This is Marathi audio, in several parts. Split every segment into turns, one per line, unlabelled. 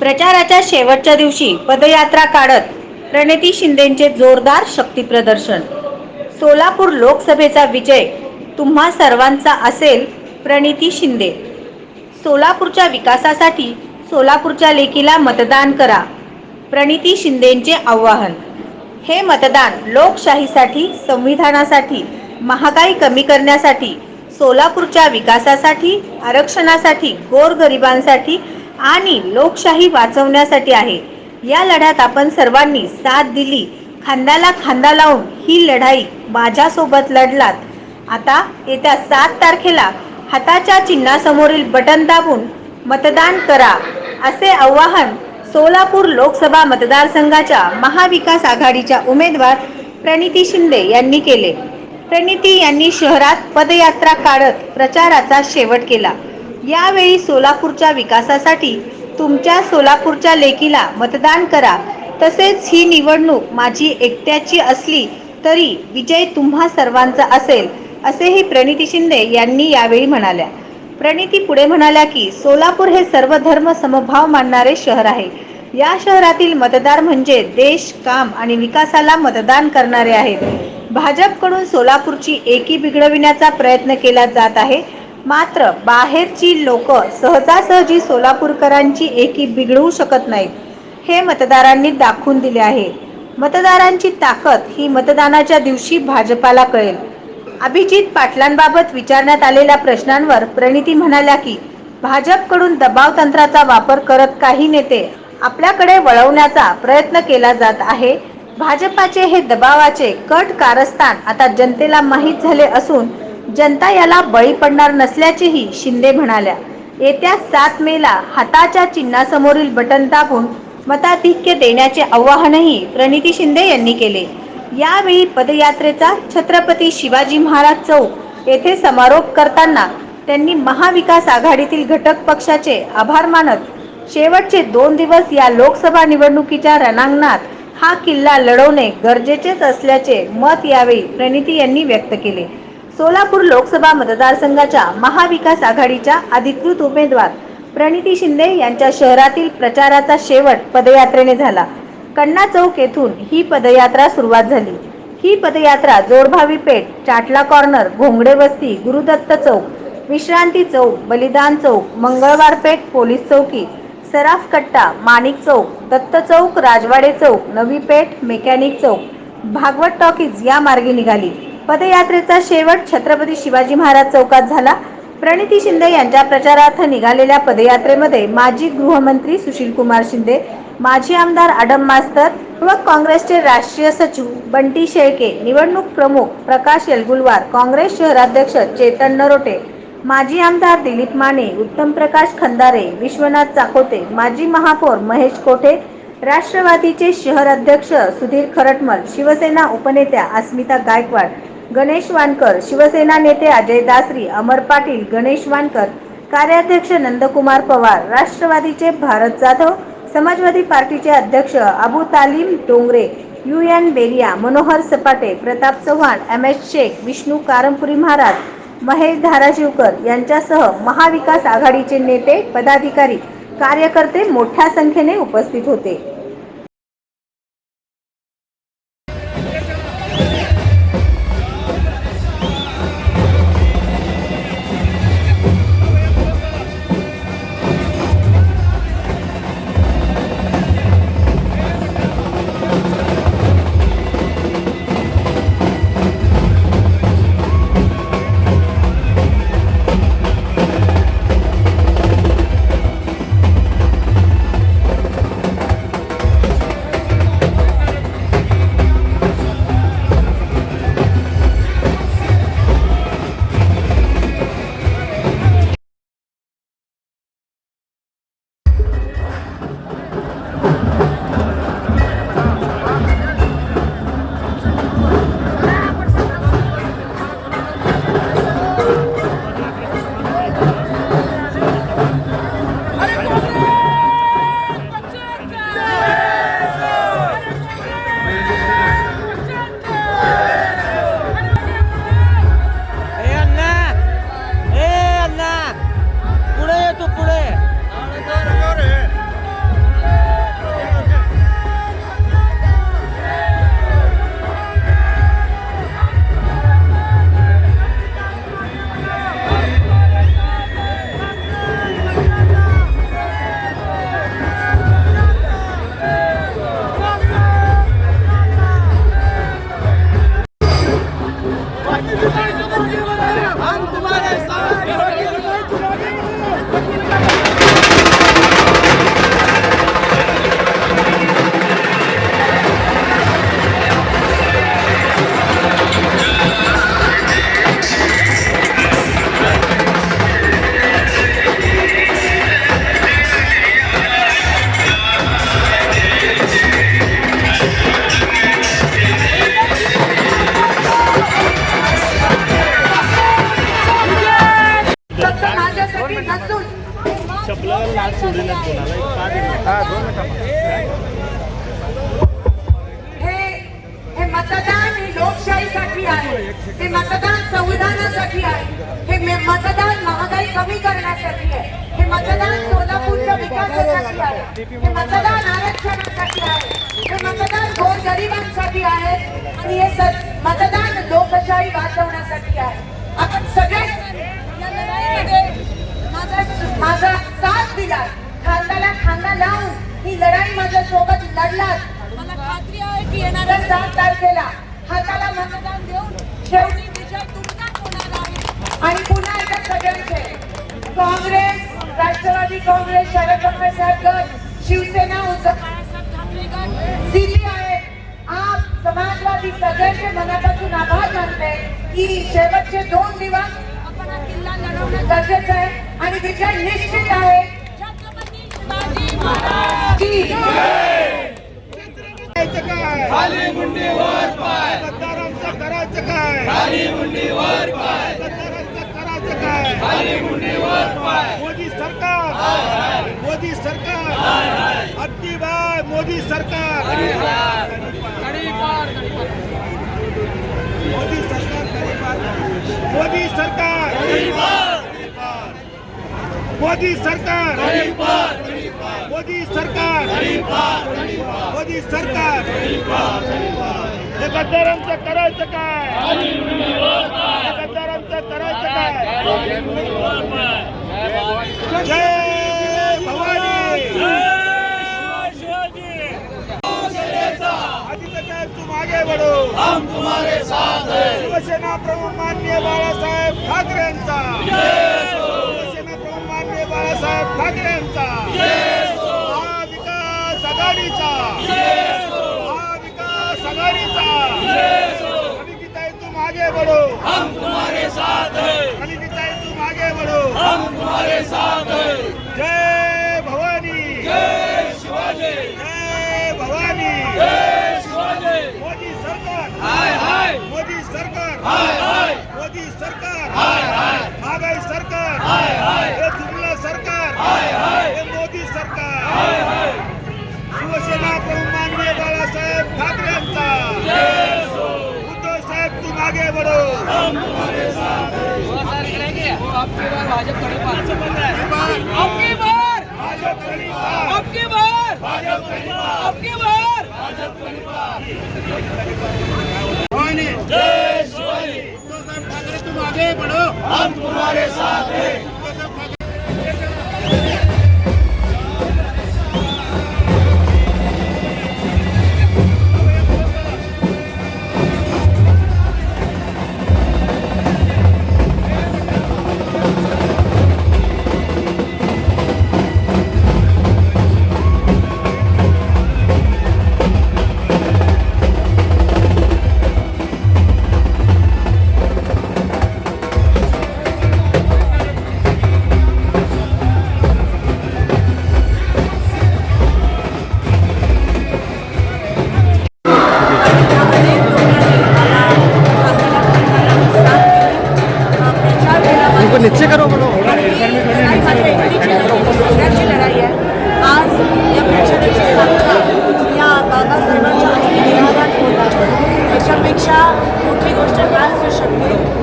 प्रचाराच्या शेवटच्या दिवशी पदयात्रा काढत प्रणिती शिंदेचे जोरदार शक्तीप्रदर्शन सोलापूर लोकसभेचा विजय तुम्हा सर्वांचा असेल प्रणिती शिंदे. सोलापूरच्या विकासासाठी सोलापूरच्या लेकीला मतदान करा. प्रणिती शिंदेचे आवाहन. हे मतदान लोकशाहीसाठी संविधानासाठी महागाई कमी करण्यासाठी सोलापूरच्या विकासासाठी आरक्षणासाठी गोरगरिबांसाठी आणि लोकशाही वाचवण्यासाठी आहे. या लढ्यात आपण सर्वांनी साथ दिली. खांद्याला खांदा लावून ही लढाई माझ्यासोबत लढलात. आता येत्या सात तारखेला हाताच्या चिन्हासमोरील बटन दाबून मतदान करा असे आवाहन सोलापूर लोकसभा मतदारसंघाच्या महाविकास आघाडीच्या उमेदवार प्रणिती शिंदे यांनी केले. प्रणिती यांनी शहरात पदयात्रा काढत प्रचाराचा शेवट केला. यावेळी सोलापूरच्या विकासासाठी तुमच्या सोलापूरच्या लेकीला मतदान करा. तसेच ही निवडणूक माझी एकट्याची असली तरी विजय तुम्हा सर्वांचा असेल असेही प्रणिती शिंदे यांनी यावेळी म्हणाल्या. प्रणिती पुढे म्हणाल्या की सोलापूर हे सर्व धर्म समभाव मानणारे शहर आहे. या शहरातील मतदार म्हणजे देश काम आणि विकासाला मतदान करणारे आहेत. भाजपकडून सोलापूरची एकी बिघडविण्याचा प्रयत्न केला जात आहे. मात्र बाहेरची लोक सहजासहजी सोलापूरकरांची एकी बिघडवू शकत नाहीत हे मतदारांनी दाखवून दिले आहे. मतदारांची ताकद ही मतदानाच्या दिवशी भाजपाला कळेल. अभिजित पाटलांबाबत विचारण्यात आलेल्या प्रश्नांवर प्रणिती म्हणाल्या की भाजपकडून दबाव तंत्राचा वापर करत काही नेते आपल्याकडे वळवण्याचा प्रयत्न केला जात आहे. भाजपाचे हे दबावाचे कट कारस्थान आता जनतेला माहीत झाले असून जनता याला बळी पडणार नसल्याचेही शिंदे म्हणाल्या. येत्या सात मेला हाताच्या चिन्हासमोरील बटन दाबून मताधिक्य देण्याचे आवाहनही प्रणिती शिंदे यांनी केले. यावेळी पदयात्रेचा छत्रपती शिवाजी महाराज चौक येथे समारोप करताना त्यांनी महाविकास आघाडीतील घटक पक्षाचे आभार मानत शेवटचे दोन दिवस या लोकसभा निवडणुकीच्या रणांगणात हा किल्ला लढवणे गरजेचेच असल्याचे मत यावेळी प्रणिती यांनी व्यक्त केले. सोलापूर लोकसभा मतदारसंघाच्या महाविकास आघाडीच्या अधिकृत उमेदवार प्रणिती शिंदे यांच्या शहरातील प्रचाराचा शेवट पदयात्रेने झाला. कन्ना चौक येथून ही पदयात्रा सुरुवात झाली. ही पदयात्रा जोडभावी पेठ चाटला कॉर्नर घोंगडे वस्ती गुरुदत्त चौक विश्रांती चौक बलिदान चौक मंगळवार पेठ पोलीस चौकी सराफ कट्टा माणिक चौक दत्त चौक राजवाडे चौक नवी पेठ मेकॅनिक चौक भागवत टॉकीज या मार्गे निघाली. पदयात्रेचा शेवट छत्रपती शिवाजी महाराज चौकात झाला. प्रणिती शिंदे यांच्या प्रचारार्थ निघालेल्या पदयात्रेमध्ये माजी गृहमंत्री सुशीलकुमार शिंदे माजी आमदार आडम मास्तर व काँग्रेसचे राष्ट्रीय सचिव बंटी शेळके निवडणूक प्रमुख प्रकाश येलगुलवार काँग्रेस शहराध्यक्ष चेतन नरोटे माजी आमदार दिलीप माने उत्तम प्रकाश खंदारे विश्वनाथ चाकोते माजी महापौर महेश कोठे राष्ट्रवादीचे शहर अध्यक्ष सुधीर खरटमल शिवसेना उपनेत्या अस्मिता गायकवाड गणेश वानकर शिवसेना नेते अजय दासरी अमर पाटील गणेश वानकर कार्याध्यक्ष नंदकुमार पवार राष्ट्रवादीचे भारत जाधव समाजवादी पार्टीचे अध्यक्ष Abu Talim Dongre U N Beria Manohar Sapate Pratap Chavan M S Shaikh Vishnu Karampuri Maharaj Mahesh Dharashivkar यांच्यासह महाविकास आघाडीचे नेते पदाधिकारी कार्यकर्ते मोठ्या संख्येने उपस्थित होते.
गोरगरिबांसाठी आहे आणि हे मतदान लोकशाही वाचवण्यासाठी आहे. आपण सगळे माझा माझा साथ दिला खांद्याला खांदा लावून ही लढाई माझ्या सोबत लढलात. मला खात्री आहे की येणाऱ्या सात तारखेला हाताला मतदान देऊन शेवटी विजय तुमचाच होणार आहे. आणि पुन्हा एकदा सगळ्यांचे काँग्रेस राष्ट्रवादी काँग्रेस शरद पवार साहेब गट शिवसेना उद्धव बाळासाहेब ठाकरे समाजवादी सगळ्यांचे मनापासून आभार मानते की शेवटचे दोन दिवस गरजेचं आहे आणि विजय निश्चित आहे. छत्रपती शिवाजी महाराज. की
खाली मुंडीवर पाय. मतदारांचं करायचं काय? खाली मुंडीवर पाय. मतदारांचं करायचं काय? खाली मुंडीवर पाय. मोदी सरकार. मोदी सरकार. अगदी बाय मोदी सरकार. मोदी सरकार! मोदी सरकार! मोदी सरकार! मोदी सरकार! हे गद्दारांचं करायचं काय? हे गद्दारांचं करायचं काय? जय भवानी! साहेब तुम आगे बढ़ो हम तुम्हारे साथ हैं। शिवसेना प्रमुख माननीय बाळासाहेब ठाकरेंचा. शिवसेना प्रमुख माननीय बाळासाहेब ठाकरेंचा. महाविकास आघाडीचा. महाविकास आघाडीचा. अनिकिताई तुम आगे बढ़ो हम तुम्हारे साथ हैं। अनिकिताई तुम आगे बढ़ो हम तुम्हारे साथ हैं। जय भवानी जय शिवाजी जय भवानी जय शिवाजी मोदी सरकार हाय हाय मोदी सरकार हाय हाय मोदी सरकार हाय हाय महागाई सरकार हाय हाय हे जुमला सरकार हाय हाय हे मोदी सरकार हाय हाय शिवसेना प्रमुख माननीय बाळासाहेब ठाकरेंचा उद्धव साहेब तुम आगे बढ़ो हम तुम्हारे साथ
आपकी बार
भाजप परिवार
आपकी बार
भाजप परिवार
आपकी बार
भवानी जय शिवाजी उद्धव साहब ठाकरे तुम आगे बढ़ो हम तुम्हारे साथ हैं।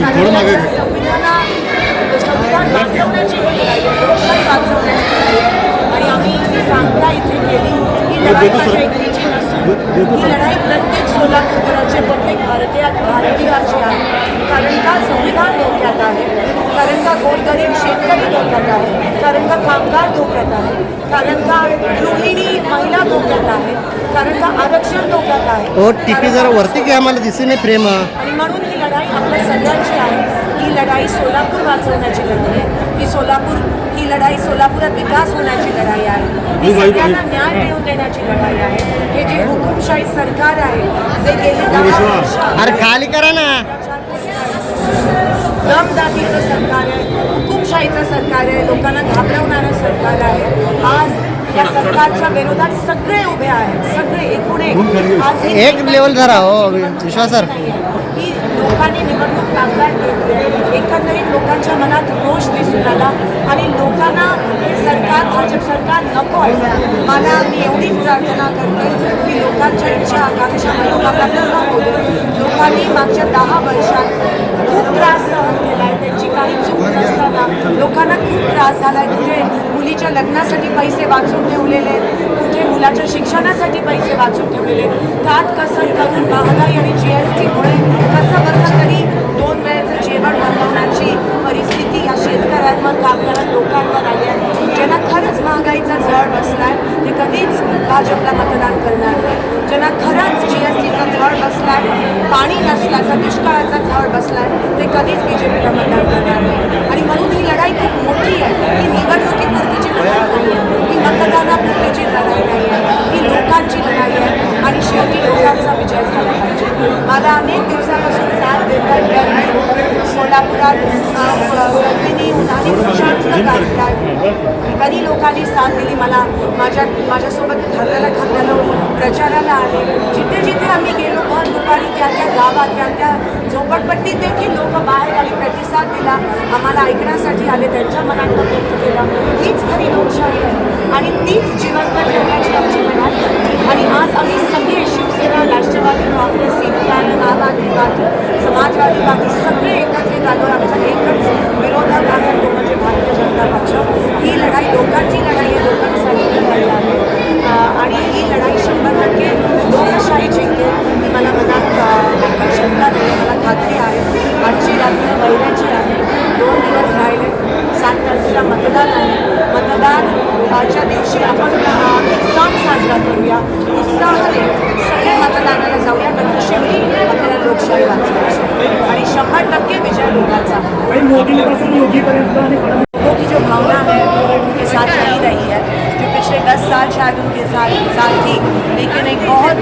कारण आपल्या संविधाना संविधान वाचवण्याची लोकशाही वाचवण्याची आणि आम्ही सांगता इथे केली ही लढाई माझ्या एकटीची नसून ही लढाई प्रत्येक सोलापूरकराचे प्रत्येक भारतीय भारतीयाची आहे. कारण का संविधान धोक्यात आहे? कारण का गोरगरीब शेतकरी धोक्यात आहे? कारण का कामगार धोक्यात आहे? कारण का गृहिणी महिला धोक्यात आहे? कारण का आरक्षण धोक्यात आहे.
हो टीपी जरा वरती घ्या मला दिसे नाही प्रेम.
आणि म्हणून ही लढाई आपल्या सगळ्यांची आहे. ही लढाई सोलापूर वाचवण्याची लढाई आहे. ही सोलापूर ही लढाई सोलापुरात विकास होण्याची लढाई आहे. ही सगळ्यांना न्याय मिळवून देण्याची लढाई आहे. हे जे हुकुमशाही सरकार आहे जे गेली दहा वर्ष
अरे खाली करा ना.
दमदाटीचं सरकार आहे हुकुमशाहीचं सरकार आहे लोकांना घाबरवणारं सरकार आहे. आज या सरकारच्या विरोधात सगळे उभे आहेत सगळे एकूण एक.
एक लेवल धरा हो विश्वास सर.
ही लोकांनी निवडणूक घेतली एकंदरीत लोकांच्या मनात रोष दिसून आला आणि लोकांना हे सरकार भाजप सरकार प्रार्थना करते की लोकांच्या इच्छा आकांक्षा पूर्ण होऊ लोकांनी मागच्या दहा वर्षात खूप त्रास सहन केला. काही चूक नसताना लोकांना खूप त्रास झाला आहे म्हणजे कुठे मुलीच्या लग्नासाठी पैसे वाचून ठेवलेले कुठे मुलाच्या शिक्षणासाठी पैसे वाचून ठेवलेले. त्यात कसं करून महागाई आणि जी एस टीमुळे कसं कसं तरी दोन वेळेचं जेवण बनवण्याची परिस्थिती या शेतकऱ्यांवर कामगार लोकांवर आली आहे. ज्यांना खरंच महागाईचा झळ बसलाय ते कधीच भाजपला मतदान करणार नाही. ज्यांना खरंच जी एस टीचा झळ बसलाय पाणी नसल्याचा दुष्काळाचा झळ बसलाय ते कधीच बी जे पीला मतदान करणार नाही. आणि म्हणून ही लढाई खूप मोठी आहे. ही निवडणुकीपुरतीची लढाई नाही आहे. ही मतदानापुरतीची लढाई नाही आहे. ही लोकांची लढाई आहे. आणि शेवटी लोकांचा विजय झाला पाहिजे. मला अनेक दिवसापासून साथ देता सोलापुरात गर्दीने प्रचंड गाडी कधी लोकांनी साथ दिली. मला माझ्या माझ्यासोबत खात्याला खात्याला प्रचाराला आले. जिथे जिथे आम्ही गेलो भर दुपारी त्या त्या गावात त्या त्या झोपडपट्टीत देखील लोक बाहेर आले प्रतिसाद दिला. आम्हाला ऐकण्यासाठी आले त्यांच्या मनात व्यक्त केला. हीच खरी लोकशाही आहे. आणि तीच जिवंत ठेवण्याची आमची मनात आणि आज आम्ही सगळे शिवसेना राष्ट्रवादी काँग्रेस सीपीआय आम आदमी पार्टी समाजवादी पार्टी सगळे एकत्रित आलो आमचा एकच विरोधक आहे. तो म्हणजे भारतीय जनता पक्ष ही लढाई लोकांची लढाई आहे लोकांसाठी लढाई आहे. आणि ही लढाई शंभर टक्के लोकशाही जिंकेल ही मला मनात शंका नाही मला खात्री आहे आजची रात्र महिन्याची आहे. दोन दिवस राहिले सात तारखेला मतदान आहे. मतदानाच्या दिवशी आपण सण साजरा करूया. उत्साहाने सगळे मतदानाला जाऊया. कारण शेवटी आपल्याला लोकशाही वाचवायची आहे. आणि शंभर टक्के विजय लोकांचा. जो भावना है उनके साथ नहीं रही है जो पिछले दस साल शायद उनके साथ साथ थी। लेकिन एक बहुत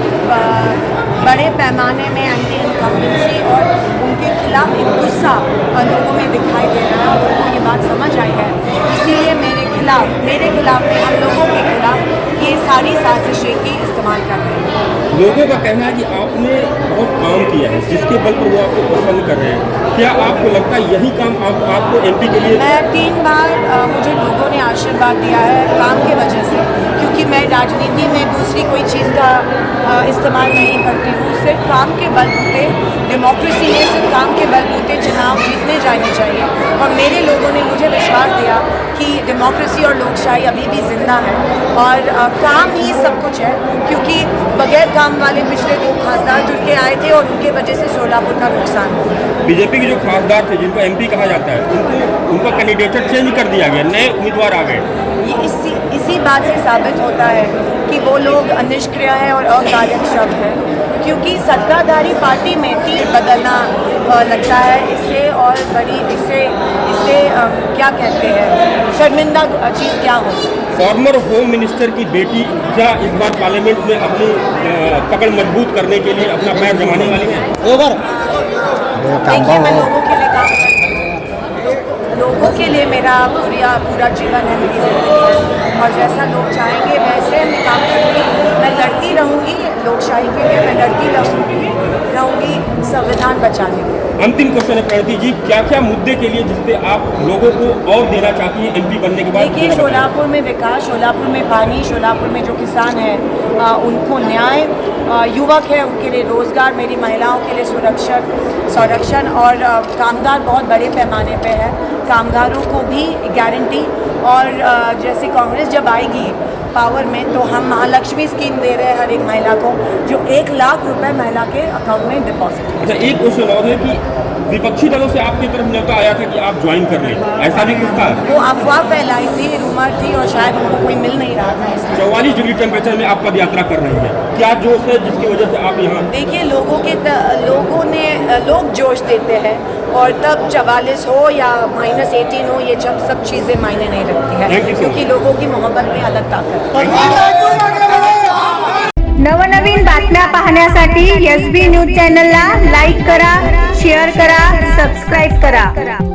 बड़े पैमाने में एंटी इनकम्बेंसी और उनके खिलाफ एक गुस्सा लोगों में दिखाई दे रहा है और उनको ये बात समझ आई है। इसीलिए मेरे खिलाफ मेरे खिलाफ हम लोगों के खिलाफ ये सारी साजिशें की इस्तेमाल कर रहे हैं।
लोगों का कहना है कि आपने बहुत काम किया है जिसके बल पर वो आपको पसंद कर रहे हैं। क्या आपको लगता है यही काम आप आपको एमपी के लिए
मैं तीन बार अ, मुझे लोगों ने आशीर्वाद दिया है काम के वजह से क्योंकि मैं राजनीति में दूसरी कोई चीज़ का इस्तेमाल नहीं करती हूँ। सिर्फ़ काम के बल बलबूते डेमोक्रेसी में सिर्फ़ काम के बल बलबूते चुनाव जीतने जाने चाहिए। और मेरे लोगों ने मुझे विश्वास दिया कि डेमोक्रेसी और लोकशाही अभी भी ज़िंदा है। और काम ही सब कुछ है क्योंकि बगैर काम वाले पिछले दो खासदार चुन के आए थे और उनके वजह से सोलापुर का नुकसान हुआ।
बीजेपी के जो खासदार थे जिनको एमपी कहा जाता है उनको उनका कैंडिडेटर चेंज कर दिया गया नए उम्मीदवार आ गए।
ये इसी इसी बात से साबित होता है कि वो लोग निष्क्रिय हैं और अकार्यक्षम हैं क्योंकि सत्ताधारी पार्टी में तीर बदलना लगता है। इससे और बड़ी इससे इससे क्या कहते हैं? शर्मिंदा चीज़ क्या हो
फॉर्मर होम मिनिस्टर की बेटी क्या इस बार पार्लियामेंट में अपनी पकड़ मज़बूत करने के लिए अपना पैर जमाने वाली है।
ओवर लोगों के लिए काम लोगों के लिए मेरा पूरा पूरा जीवन है मेरी ज़िंदगी है। और जैसा लोग चाहेंगे वैसे मैं काम करूँगी मैं लड़ती रहूँगी लोकशाही के लिए मैं लड़ती रहूँगी रहूँगी संविधान बचाने के लिए।
अंतिम क्वेश्चन है प्रणति जी क्या क्या मुद्दे के लिए जिसपे आप लोगों को और देना चाहती हैं एमपी बनने के बाद?
देखिए शोलापुर में विकास शोलापुर में पानी शोलापुर में जो किसान हैं आ, उनको न्याय युवक है उनके लिए रोज़गार मेरी महिलाओं के लिए सुरक्षण संरक्षण और कामगार बहुत बड़े पैमाने पे है। कामगारों को भी गारंटी और जैसे कांग्रेस जब आएगी पावर में तो हम महालक्ष्मी स्कीम दे रहे हैं हर एक महिला को, जो एक लाख रुपए महिला के अकाउंट में डिपॉजिट
अच्छा एक क्वेश्चन और है कि विपक्षी दलों से आपकी तरफ़ न्योता आया था कि आप ज्वाइन कर लें ऐसा भी कुछ था
वो अफवाह फैलाई थी रूमर थी और शायद उनको कोई मिल नहीं रहा था
चौवालीस डिग्री टेम्परेचर में आप पद यात्रा कर रहे हैं। क्या जोश है जिसकी वजह से आप यहाँ?
देखिए लोगों के लोगों ने लोग जोश देते हैं और तब चवालीस हो या माइनस एटीन हो ये जब सब चीज़ें मायने नहीं रखती है. क्योंकि लोगों की मोहब्बत में अलग ताकत है।
नवनवीन बातम्या पाहण्यासाठी एस बी न्यूज चॅनलला लाईक करा शेअर करा सबस्क्राईब करा.